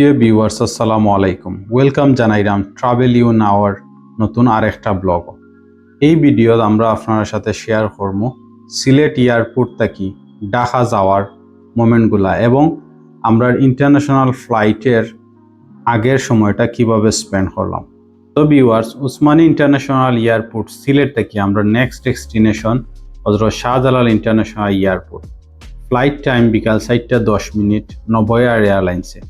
প্রিয় ভিউয়ার্স আসসালামু আলাইকুম। ওয়েলকাম জানাইরাম ট্রাভেল ইউ নাওয়ার নতুন আরেকটা ব্লগ এই ভিডিওত আমরা আপনার সাথে শেয়ার করব সিলেট এয়ারপোর্ট থেকে ঢাকা যাওয়ার মোমেন্টগুলা এবং আমরা ইন্টারন্যাশনাল ফ্লাইটের আগের সময়টা কীভাবে স্পেন্ড করলাম। তো viewers Osmani international airport Sylhet থেকে আমরা next destination Hazrat Shahjalal international airport. Flight time বিকাল চারটা দশ মিনিট নবয়ার এয়ারলাইন্সে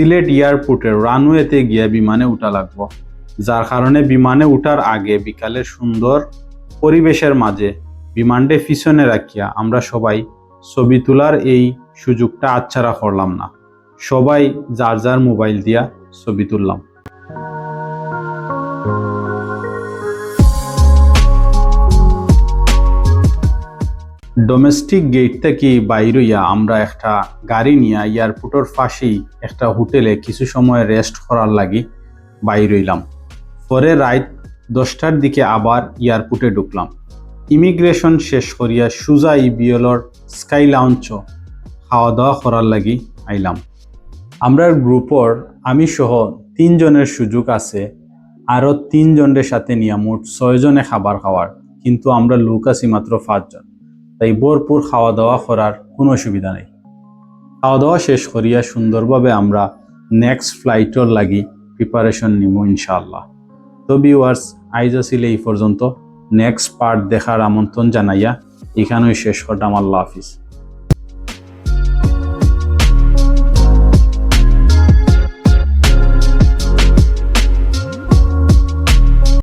সিলেট এয়ারপোর্টের রানওয়েতে গিয়ে বিমানে উঠা লাগবো, যার কারণে বিমানে উঠার আগে বিকালের সুন্দর পরিবেশের মাঝে বিমানটে পিছনে রাখিয়া আমরা সবাই ছবি তোলার এই সুযোগটা আচ্ছারা করলাম না। সবাই যার যার মোবাইল দিয়া ছবি তুললাম। ডোমেস্টিক গেট থেকে বাইরইয়া আমরা একটা গাড়ি নিয়ে এয়ারপোর্টের ফাঁসি একটা হোটেলে কিছু সময় রেস্ট করার লাগি বাইরইলাম পরে রাত দশটার দিকে আবার এয়ারপোর্টে ঢুকলাম। ইমিগ্রেশন শেষ করিয়া সুজা ইবিএলর স্কাই লাউঞ্চ খাওয়া দাওয়া করার লাগি আইলাম। আমরা গ্রুপর আমি সহ তিনজনের সুযোগ আছে, আরও তিনজনের সাথে নিয়ে মোট ছয়জনে খাবার খাওয়ার, কিন্তু আমরা লোক আছি মাত্র পাঁচজন। তাই ভরপুর খাওয়া দাওয়া করার কোনো অসুবিধা নেই। খাওয়া দাওয়া শেষ করিয়া সুন্দরভাবে আমরা নেক্সট ফ্লাইটর লাগি প্রিপারেশন নিব ইনশাআল্লাহ। তো ভিউয়ার্স আইজ আসিলে এই পর্যন্ত। নেক্সট পার্ট দেখার আমন্ত্রণ জানাইয়া এখানেই শেষ করলাম। আল্লাহ হাফিজ।